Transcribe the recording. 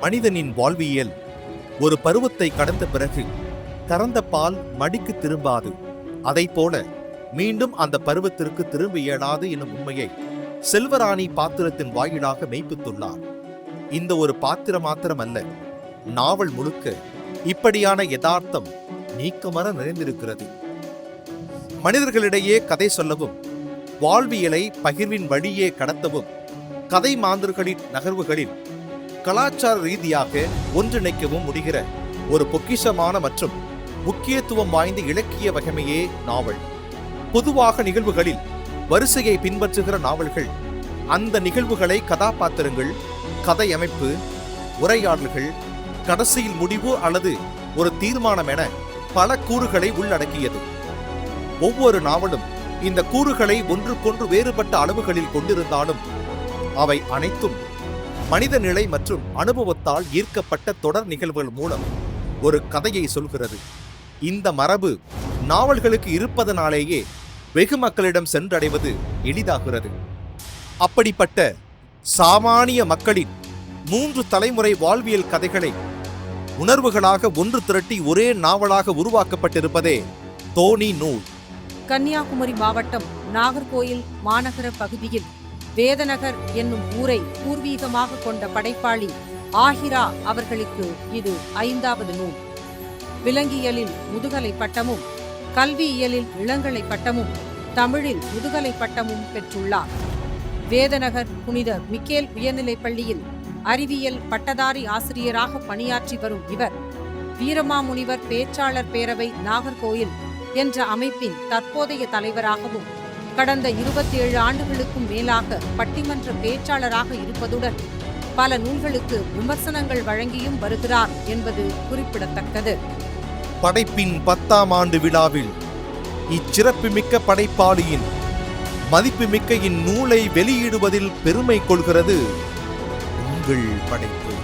மனிதனின் வாழ்வியல் ஒரு பருவத்தை கடந்த பிறகு கறந்த பால் மடிக்கு திரும்பாது. அதைப் போல மீண்டும் அந்த பருவத்திற்கு திரும்ப இயலாது என்னும் உண்மையை செல்வராணி பாத்திரத்தின் வாயிலாக மெய்ப்பித்துள்ளார் இந்த ஒரு பாத்திரம் மாத்திரமல்ல நாவல் முழுக்க இப்படியான யதார்த்தம் நீக்கமர நிறைந்திருக்கிறது. மனிதர்களிடையே கதை சொல்லவும் வாழ்வியலை பகிர்வின் வழியே கடத்தவும் கதை மாந்தர்களின் நகர்வுகளில் கலாச்சார ரீதியாக ஒன்றிணைக்கவும் முடிகிற ஒரு பொக்கிஷமான மற்றும் முக்கியத்துவம் வாய்ந்த இலக்கிய வகைமையே நாவல். பொதுவாக நிகழ்வுகளில் வரிசையை பின்பற்றுகிற நாவல்கள் அந்த நிகழ்வுகளை கதாபாத்திரங்கள் கதை அமைப்பு உரையாடல்கள் கடைசியில் முடிவு அல்லது ஒரு தீர்மானம் என பல கூறுகளை உள்ளடக்கியது. ஒவ்வொரு நாவலும் இந்த கூறுகளை ஒன்றுக்கொன்று வேறுபட்ட அளவுகளில் கொண்டிருந்தாலும் அவை அனைத்தும் மனித நிலை மற்றும் அனுபவத்தால் ஈர்க்கப்பட்ட தொடர் நிகழ்வுகள் மூலம் ஒரு கதையை சொல்கிறது. இந்த மரபு நாவல்களுக்கு இருப்பதனாலேயே வெகு மக்களிடம் சென்றடைவது எளிதாகிறது. அப்படிப்பட்ட சாமானிய மக்களின் மூன்று தலைமுறை வாழ்வியல் கதைகளை உணர்வுகளாக ஒன்று திரட்டி ஒரே நாவலாக உருவாக்கப்பட்டிருப்பதே தோணி நூல். கன்னியாகுமரி மாவட்டம் நாகர்கோயில் மாநகர பகுதியில் வேதநகர் என்னும் ஊரை பூர்வீகமாக கொண்ட படைப்பாளி ஆஹிரா அவர்களுக்கு இது ஐந்தாவது நூல். விலங்கியலில் முதுகலை பட்டமும் கல்வியியலில் இளங்கலை பட்டமும் தமிழில் முதுகலை பட்டமும் பெற்றுள்ளார். வேதநகர் புனித மிக்கேல் உயர்நிலைப் பள்ளியில் அறிவியல் பட்டதாரி ஆசிரியராக பணியாற்றி வரும் இவர் வீரமாமுனிவர் பேச்சாளர் பேரவை நாகர்கோயில் என்ற அமைப்பின் தற்போதைய தலைவராகவும் கடந்த இருபத்தேழு ஆண்டுகளுக்கும் மேலாக பட்டிமன்ற பேச்சாளராக இருப்பதுடன் பல நூல்களுக்கு விமர்சனங்கள் வழங்கியும் வருகிறார் என்பது குறிப்பிடத்தக்கது. படைப்பின் பத்தாம் ஆண்டு விழாவில் இச்சிறப்புமிக்க படைப்பாளியின் மதிப்புமிக்க இந்நூலை வெளியிடுவதில் பெருமை கொள்கிறது. உங்கள் படைப்பு.